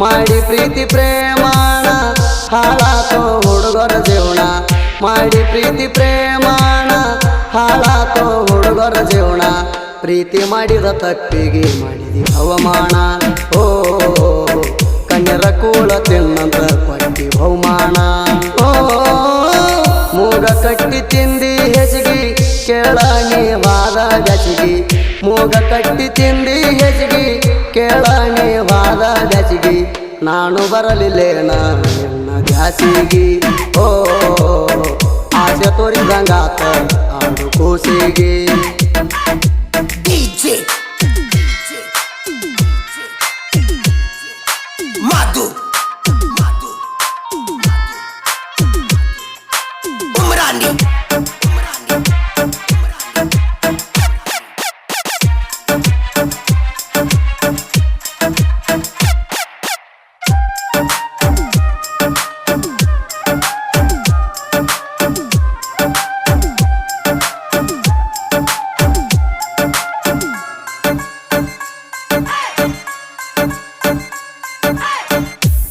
ಮಾಡಿ ಪ್ರೀತಿ ಪ್ರೇಮಾಣ ಹಾಳಾತೋ ಹುಡುಗರ ಜೀವನ. ಮಾಡಿ ಪ್ರೀತಿ ಪ್ರೇಮಾಣ ಹಾಳಾತೋ ಹುಡುಗರ ಜೀವನ. ಪ್ರೀತಿ ಮಾಡಿದ ತಪ್ಪಿಗೆ ಮಾಡಿದಿ ಅವಮಾನ. ಓ, ಕಣ್ಣರ ಕೂಳ ತಿನ್ನಂತ ಕೊಟ್ಟಿ ಬಹುಮಾನ. ಓ, ಮೂಗ ಕಟ್ಟಿ ತಿಂದಿ ಹೆಸಗಿ ಕೇಳಾನಿ ವಾದ ಗಸಿಗಿ, ಮೂಗ ಕಟ್ಟಿ ತಿಂದಿ ಹೆಸಗಿ ಕೇಳಾನಿ ವಾದ ಗಸಿಗಿ, ನಾನು ಬರಲಿಲ್ಲೇನ ನಿನ್ನ ಜಾಸಿಗಿ ಓ, ಆಸೆ ತೋರಿದಂಗಾತ, ಆಡು ಕೂಸಿಗೆ.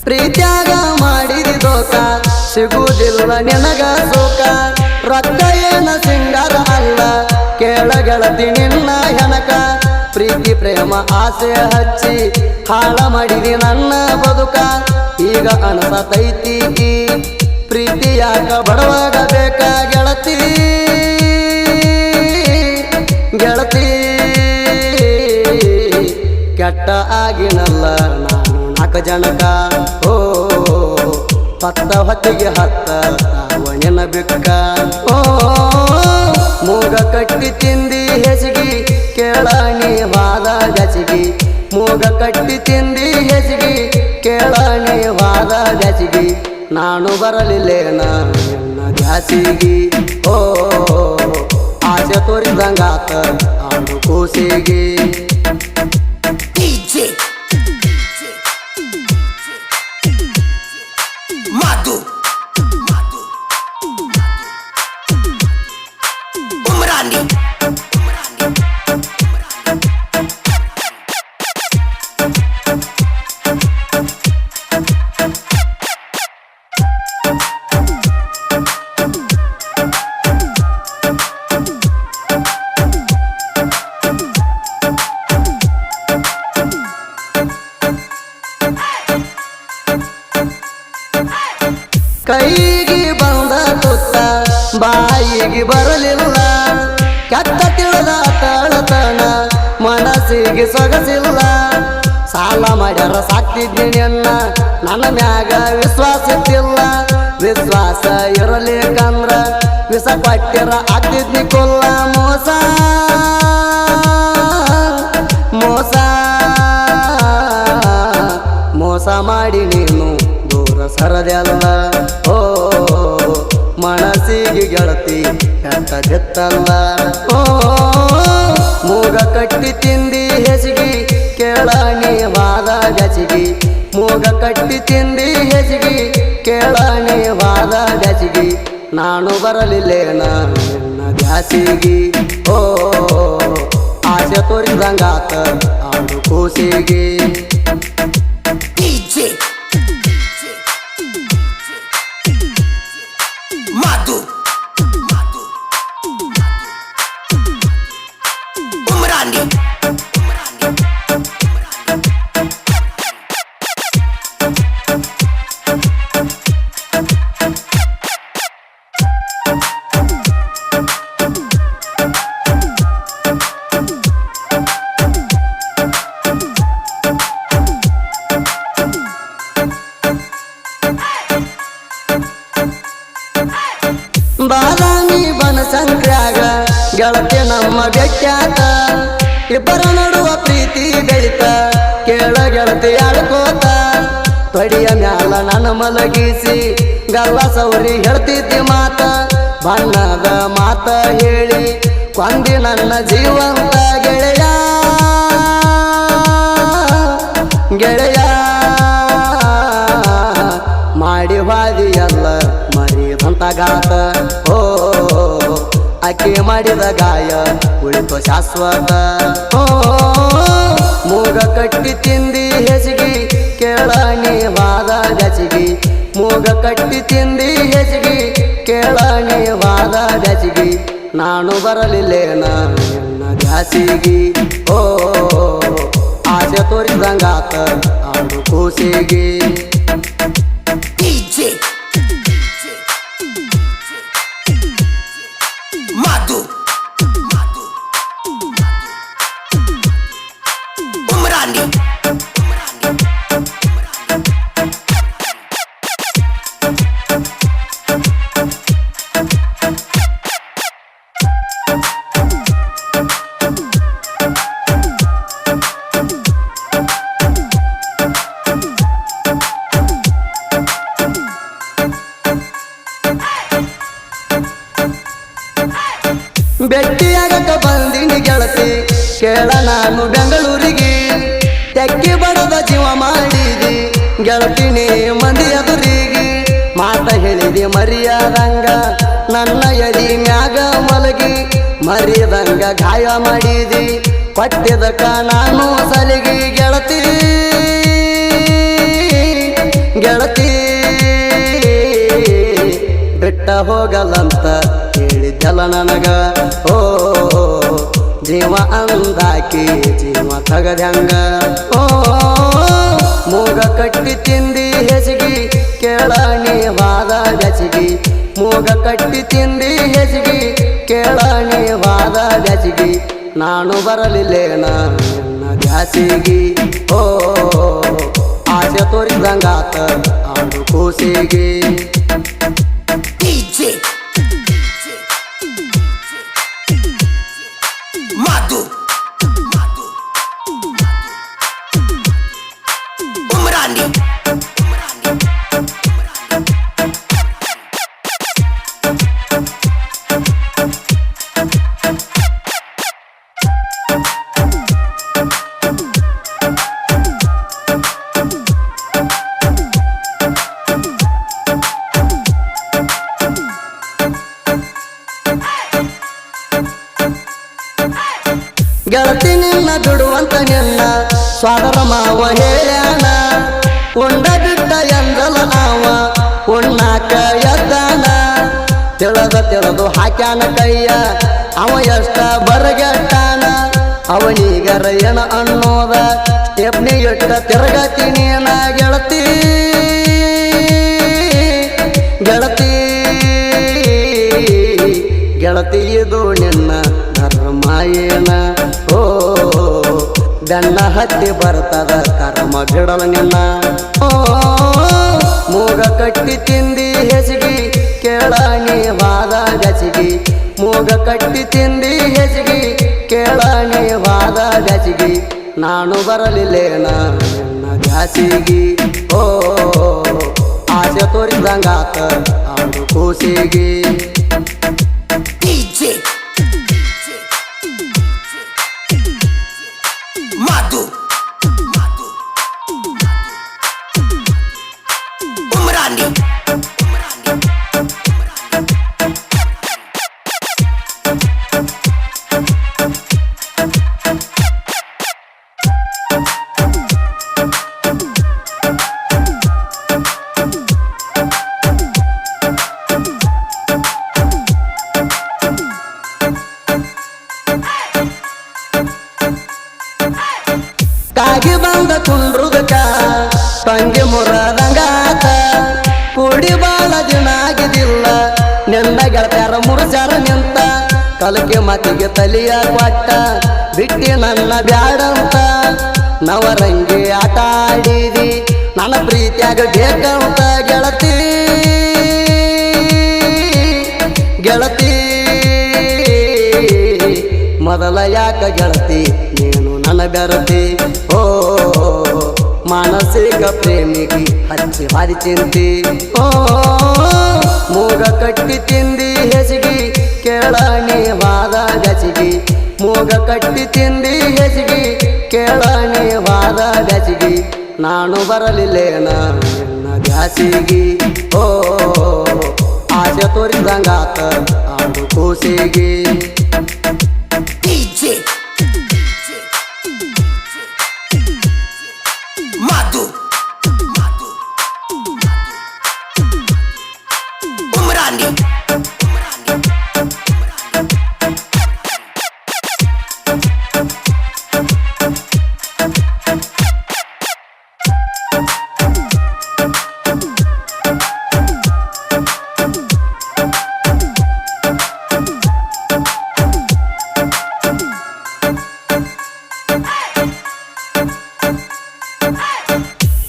ಪ್ರೀತ್ಯಾಗ ಮಾಡಿದಿ ದೋಕ ಸಿಗುವುದಿಲ್ಲ ನಿನಗ ಸೋಕ ರಕ್ತ ಏನ ಸಿಂಗಾರ ಅಲ್ಲ ಕೇಳ ಗೆಳತಿ ನಿನ್ನ ಹೆನಕ. ಪ್ರೀತಿ, ಪ್ರೇಮ, ಆಸೆ ಹಚ್ಚಿ ಹಾಳ ಮಾಡಿದಿ ನನ್ನ ಬದುಕ. ಈಗ ಅನಸ ತೈತಿ ಪ್ರೀತಿ ಯಾಕ ಬಡವಾಗ ಬೇಕ ಗೆಳತಿ? ಗೆಳತಿ, ಕೆಟ್ಟ ಆಗಿನಲ್ಲ ನಾನು ನಾಲ್ಕು ಜನಕ. ಹೊತ್ತಿಗೆ ಹತ್ತ ಅವನಿನ ಬಿಕ್ಕ ಓ, ಮೂಗ ಕಟ್ಟಿ ತಿಂದಿ ಹೆಸಗಿ, ಕೇಳಾಣಿ ವಾದ ಗಸಿಗಿ. ಮೂಗ ಕಟ್ಟಿ ತಿಂದಿ ಹೆಸಗಿ, ಕೇಳಾಣಿ ವಾದ ಗಜಗಿ ನಾನು ಬರಲಿಲ್ಲೇನ ನಿನ್ನ ಜಾಸಿಗಿ ಓ, ಆಸೆ ತೋರಿದಂಗಾತ ಆಡು ಕೂಸಿಗೆ. ಕೈಗೆ ಬಂದ ತುತ್ತ, ಬಾಯಿಗೆ ಬರಲಿಲ್ಲ. ಕೆತ್ತ ತಿಳಿದ ತಳತನ, ಮನಸ್ಸಿಗೆ ಸೊಗಸಿಲ್ಲ. ಸಾಲ ಮಾಡ್ಯಾರ ಸಾಕ್ತಿದ್ದೀನಿ ಅನ್ನ ನನ್ನ ಮ್ಯಾಗ ವಿಶ್ವಾಸ ಇತ್ತಿಲ್ಲ ವಿಶ್ವಾಸ ಇರಲಿಕ್ಕಂದ್ರ ವಿಷ ಪಟ್ಟಿರ ಆಗ್ತಿದ್ನಿ ಕೊಲ್ಲ. ಮೋಸ ಮೋಸ ಮೋಸ ಮಾಡಿ ನೀನು ದೂರ ಸರದಲ್ಲ ಮನಸ್ಸಿಗೆ ಗೆಳತಿ ಕೆಟ್ಟದಿತ್ತಲ್ಲ ಓ, ಮೂಗ ಕಟ್ಟಿ ತಿಂದಿ ಹೆಸಗಿ, ಕೇಳಾಣಿ ವಾದ ಗಸಿಗಿ. ಮೂಗ ಕಟ್ಟಿ ತಿಂದಿ ಹೆಸಗಿ, ಕೇಳಾಣಿ ವಾದ ಗಸಿಗಿ. ನಾನು ಬರಲಿಲ್ಲೇನ ನಿನ್ನ ದ್ಯಾಸಿಗಿ ಓ, ಆಸೆ ತೋರಿದಂಗಾತ ಆಡು ಕೂಸಿಗೆ. ಗೆಳತಿ ನಮ್ಮ ಬೆಟ್ಟ್ಯಾತ ಇಬ್ಬರ ನಡುವ ಪ್ರೀತಿ ಬೆಳಿತ. ಕೇಳ ಗೆಳತಿ ಆಡ್ಕೋತ ತೊಡಿಯ ಮ್ಯಾಲ ನನ್ನ ಮಲಗಿಸಿ ಗಲ್ಲ ಸೌರಿ ಹೇಳ್ತಿದ್ದಿ ಮಾತ. ಬಣ್ಣದ ಮಾತ ಹೇಳಿ, ಕೊಂದಿ ನನ್ನ ಜೀವಂತ ಗೆಳೆಯ. ಗೆಳೆಯ. ಮಾಡಿ ವಾದಿಯಲ್ಲ ಮರಿದಂತ ಗಾತ ಅಕ್ಕಿ ಮಾಡಿದ ಗಾಯ ಉಳಿತು ಶಾಶ್ವತ. ಮೂಗ ಕಟ್ಟಿ ತಿಂದಿ ಹೆಸಗಿ ಕೇಳ ಕೇಳಣಿವಾದ ಗಜಗಿ. ಮೂಗ ಕಟ್ಟಿ ತಿಂದಿ ಹೆಸಗಿ ಕೇಳಣಿವಾದ ಗಜಗಿ. ನಾನು ಬರಲಿಲ್ಲೇನ ನಿನ್ನ ಜಾಸಿಗಿ ಓ, ಆಸೆ ತೋರಿದಂಗಾತ ಆಡು ಕೂಸಿಗಿ. ಭೆಟ್ಟಿಯಾಗಕ ಬಂದಿನಿ ಗೆಳತಿ ಕೇಳ ನಾನು ಬೆಂಗಳೂರಿಗೆ. ತೆಕ್ಕಿ ಬಡದ ಜೀವ ಮಾಡಿದಿ ಗೆಳತಿನಿ ಮಂದಿ ಎದುರಿಗೆ. ಮಾತ ಹೇಳಿದೆ ಮರಿಯಾದಂಗ, ನನ್ನ ಎದಿ ಮ್ಯಾಗ ಮಲಗಿ ಮರಿಯದಂಗ ಗಾಯ ಮಾಡಿದಿ. ಕೊಟ್ಟಿದಕ ನಾನು ಸಲಿಗಿ ಗೆಳತಿ ಗೆಳತಿ. ಬಿಟ್ಟ ಹೋಗಲ್ಲಂತ ಹೇಳಿದ್ದಲ್ಲ ನನಗ. ಓ, ಜೀವ ಅಂದಾಕಿ ಜೀವ ತಗದಂಗ ಓ, ಮೂಗ ಕಟ್ಟಿ ತಿಂದಿ ಕೇಳಣಿ ಬೆಸಗಿ ಮೂಗ ಕಟ್ಟಿ ತಿಂದಿ ಹೆಸಗಿ, ಕೇಳಣಿ ವಾದ ಬೆಸಗಿ ನಾನು ಬರಲಿಲ್ಲೇನ ನಿನ್ನ ಓ, ಆಸೆ ತೋರಿದಂಗಾತ ಆಡು ಕೂಸಿಗೆ. ಉಂಡ ಬಿಟ್ಟ ಎಂದಲ ನಾವ ಉಣ್ಣಾಕ ಎದ್ದಾನ. ತಿಳದ ತಿಳದು ಹಾಕ್ಯಾನ ಕೈಯ. ಅವ ಎಷ್ಟ ಬರಗೆಟ್ಟಾನ. ಅವನೀಗರ ಏನ ಅನ್ನೋದ. ಸ್ಟೆಪ್ನಿ ಎಟ್ಟ ತಿರ್ಗತೀನಿ ನಾ ಗೆಳತಿ. ಗೆಳತಿ. ಗೆಳತಿ ಇದು ನಿನ್ನ ಧರ್ಮ ಏನ? ಓ ಬೆನ್ನ ಹತ್ತಿ ಬರ್ತದ ಕರ್ಮ ಓ, ಮೂಗ ಕಟ್ಟಿ ತಿಂದಿ ಹೆಸಗಿ ಕೇಳಾನಿ ವಾದ ಗಸಿಗಿ. ಮೂಗ ಕಟ್ಟಿ ತಿಂದಿ ಹೆಸಗಿ ಕೇಳಾನಿ ವಾದ ಗಸಿಗಿ. ನಾನು ಬರಲಿಲ್ಲೇನ ನಿನ್ನ ಘಾಸಿಗಿ. ಓ, ಆಸೆ ತೋರಿದಂಗಾತ ಅವನು ಕೂಸಿಗಿ. ಬಂದ ಕುಂಡ್ರುದಕ ತಂಗಿ ಮುರದಂಗಾತ ಕೂಡಿ ಬಾಳ ದಿನ ಆಗಿದಿಲ್ಲ ನಿನ್ನ ಗೆಳತ್ಯಾರ ಮುರುಜಾರ ನಿಂತ. ಕಲಕೆ ಮತಿಗೆ ತಲಿಯ ಕೊಟ್ಟ ಬಿಟ್ಟಿ ನನ್ನ ಬ್ಯಾಡಂತ ನವರಂಗಿ ಆಟ ಆಡಿದಿ. ನನ್ನ ಪ್ರೀತಿಯಾಗ ಬೇಕಂತ ಗೆಳತಿ. ಗೆಳತಿ. ಮೊದಲ ಯಾಕ ಗೆಳತಿ? ನೀನು ನನ್ನ ಬೆರತಿ ಓ ಮಾನಸಿಕ ಪ್ರೇಮಿಗೆ ಹಚ್ಚಿ ಹಾರಿ ಚಿಂತಿ ಓ, ಮೂಗ ಕಟ್ಟಿ ತಿಂದಿ ಹೆಸಗಿ ಕೇಳಾನಿ ವಾದ ಗಸಿಗಿ ಮೂಗ ಕಟ್ಟಿ ತಿಂದಿ ಹೆಸಗಿ ಕೇಳಾನಿ ವಾದ ಗಸಿಗಿ ನಾನು ಬರಲಿಲ್ಲೇನ ನಿನ್ನ ದ್ಯಾಸಿಗಿ ಓ, ಆಸೆ ತೋರಿದಂಗಾತ ಆಡು ಕೂಸಿಗಿ.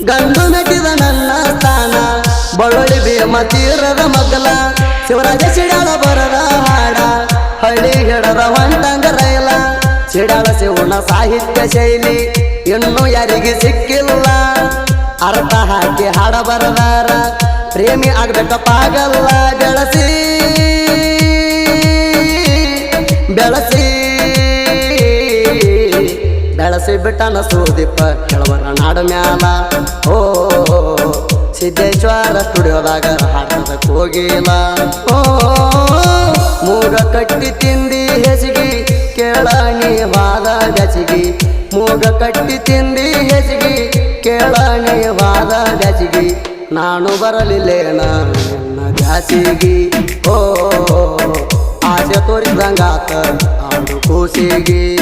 ಗಂಧನಟಿದ ನನ್ನ ಬಳ್ಳುಳ್ಳಿ ಭೀಮ ತೀರದ ಮಗಲ ಶಿವರಾಜ ಸಿಡಾಳ ಬರದ ಹಾಡ. ಹಳ್ಳಿ ಹಿಡದ ಹೊಂಟಂಗ ರೈಲ. ಸಿಡಾಳ ಶಿವನ ಸಾಹಿತ್ಯ ಶೈಲಿ ಇನ್ನು ಯಾರಿಗೆ ಸಿಕ್ಕಿಲ್ಲ. ಅರ್ಥ ಹಾಕಿ ಹಾಡ ಬರದಾರ. ಪ್ರೇಮಿ ಆಗ್ಬೇಕಪ್ಪಾಗಲ್ಲ ಬೆಳಸಿ ಬೆಳಸಿ ಬೆಳಸಿ ಬಿಟ್ಟನ ಸೂದಿಪ್ಪ ಕೆಳವರ ನಾಡ ಮ್ಯಾಲ. ಓ ಸಿದ್ದೇಶ್ವರ ಸ್ಟುಡಿಯೋದಾಗ ಹಾಡದ ಕೋಗಿಲ. ಮೂಗ ಕಟ್ಟಿ ತಿಂದಿ ಹೆಸಗಿ ಕೇಳ ವಾದ ಗಜಗಿ ಮೂಗ ಕಟ್ಟಿ ತಿಂದಿ ಹೆಸಗಿ ಕೇಳ ವಾದ ಗಜಗಿ ನಾನು ಬರಲಿಲ್ಲೇನ ಜಾಸಿಗಿ ಓ, ಆಸೆ ತೋರಿದಂಗಾತ ಅವನು ಕೂಸಿಗಿ.